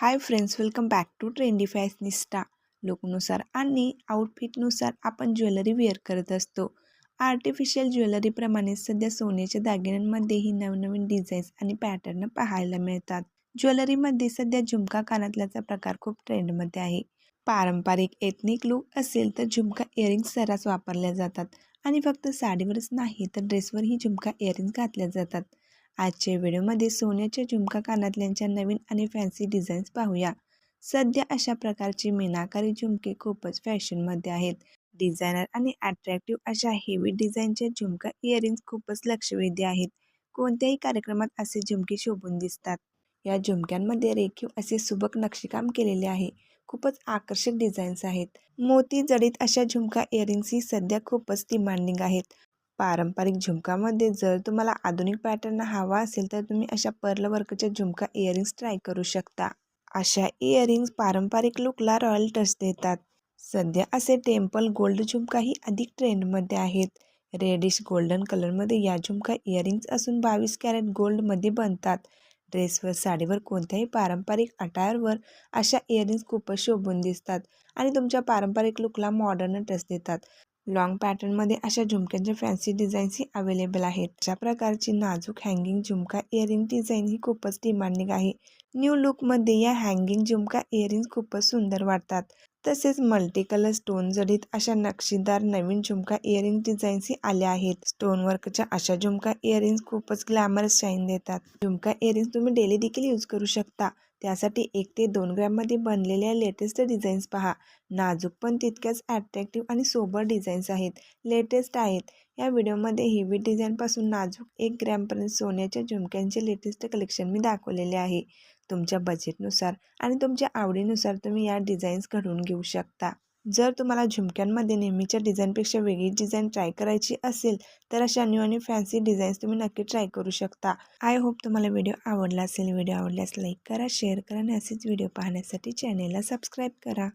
Hi friends welcome back to trendy fashionista लुकनुसार आणि आउटफिटनुसार आपण ज्वेलरी वेअर करत असतो. आर्टिफिशियल ज्वेलरीप्रमाणे सध्या सोन्याच्या दागिन्यांमध्येही नवनवीन डिझाईन्स आणि पॅटर्न पाहायला मिळतात. ज्वेलरीमध्ये सध्या झुमका कानातल्याचा प्रकार खूप ट्रेंडमध्ये आहे. पारंपरिक एथनिक लुक असेल तर झुमका इयरिंग्स सर्रास वापरल्या जातात. आणि फक्त साडीवरच नाही तर ड्रेसवरही झुमका इयरिंग्स घातल्या जातात. आजच्या व्हिडिओमध्ये सोन्याच्या झुमका कानातल्यांच्या नवीन आणि फॅन्सी डिझाईन्स पाहूया. सध्या अशा प्रकारची मीनाकारी झुमके खूपच फॅशनमध्ये आहेत. डिझायनर आणि अट्रॅक्टिव्ह अशा हेवी डिझाईनच्या झुमका इयरिंग्स खूपच लक्षवेधी आहेत. कोणत्याही कार्यक्रमात असे झुमके शोभून दिसतात. या झुमक्यांमध्ये रेखीव असे सुबक नक्षीकाम केलेले आहे. खूपच आकर्षक डिझाईन्स आहेत. मोती जडीत अशा झुमका इयरिंग्सही सध्या खूपच डिमांडिंग आहेत. पारंपरिक झुमकामध्ये जर तुम्हाला आधुनिक पॅटर्न हवा असेल तर तुम्ही अशा पर्ल वर्कच्या झुमका इयरिंग्स ट्राय करू शकता. अशा इयरिंग्स पारंपरिक लुकला रॉयल टच देतात. सध्या असे टेम्पल गोल्ड झुमकाही अधिक ट्रेंडमध्ये आहेत. रेडिश गोल्डन कलरमध्ये या झुमका इयरिंग्स असून बावीस कॅरेट गोल्डमध्ये बनतात. ड्रेसवर साडीवर कोणत्याही पारंपरिक अटायरवर अशा इयरिंग्स खूपच शोभून दिसतात आणि तुमच्या पारंपरिक लुकला मॉडर्न टच देतात. लॉंग पॅटर्नमध्ये अशा झुमक्यांच्या फॅन्सी डिझाईन्सही अवेलेबल आहेत. अशा प्रकारची नाजूक हँगिंग झुमका इयरिंग डिझाईन ही खूपच डिमांडिंग आहे न्यू लुकमध्ये या हँगिंग झुमका इयरिंग खूपच सुंदर वाटतात. तसेच मल्टी कलर स्टोन जडीत अशा नक्षीदार नवीन झुमका इयरिंग डिझाईन्सही आल्या आहेत. स्टोन वर्कच्या अशा झुमका इयरिंग्स खूपच ग्लॅमरस शाईन देतात. झुमका इयरिंग्स तुम्ही डेली देखील यूज करू शकता. त्यासाठी एक ते दोन ग्रॅममध्ये बनलेल्या लेटेस्ट डिझाईन्स पहा. नाजूक पण तितक्याच ॲट्रॅक्टिव्ह आणि सोबर डिझाईन्स आहेत. लेटेस्ट आहेत. या व्हिडिओमध्ये हेवी डिझाईनपासून नाजूक एक ग्रॅमपर्यंत सोन्याच्या झुमक्यांचे लेटेस्ट कलेक्शन मी दाखवलेले आहे. तुमच्या बजेटनुसार आणि तुमच्या आवडीनुसार तुम्ही या डिझाईन्स घडवून घेऊ शकता. जर तुम्हाला झुमक्यांमध्ये नेहमीच्या डिझाईनपेक्षा वेगळी डिझाईन ट्राय करायची असेल तर अशा न्यू आणि फॅन्सी डिझाईन्स तुम्ही नक्की ट्राय करू शकता. आय होप तुम्हाला व्हिडिओ आवडला असेल. व्हिडिओ आवडल्यास लाईक करा शेअर करा आणि असेच व्हिडिओ पाहण्यासाठी चॅनेलला सबस्क्राईब करा.